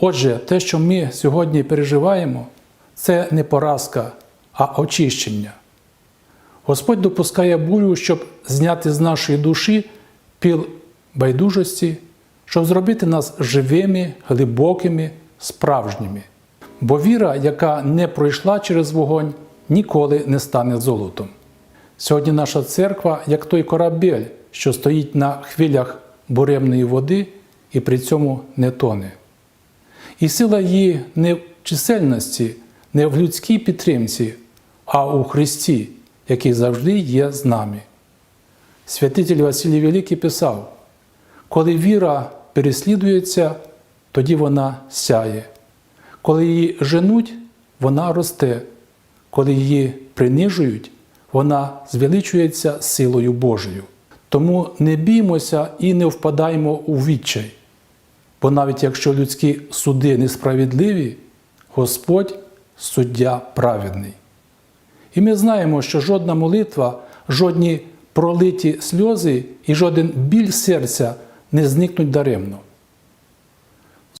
Отже, те, що ми сьогодні переживаємо, це не поразка, а очищення. Господь допускає бурю, щоб зняти з нашої душі піл байдужості, щоб зробити нас живими, глибокими, справжніми. Бо віра, яка не пройшла через вогонь, ніколи не стане золотом. Сьогодні наша церква, як той корабель, що стоїть на хвилях буремної води і при цьому не тоне. І сила її не в чисельності, не в людській підтримці, а у Христі, який завжди є з нами. Святитель Василій Великий писав: коли віра переслідується, тоді вона сяє. Коли її женуть, вона росте. Коли її принижують, вона звеличується силою Божою. Тому не біймося і не впадаймо у відчай. Бо навіть якщо людські суди несправедливі, Господь суддя праведний. І ми знаємо, що жодна молитва, жодні пролиті сльози і жоден біль серця не зникнуть даремно.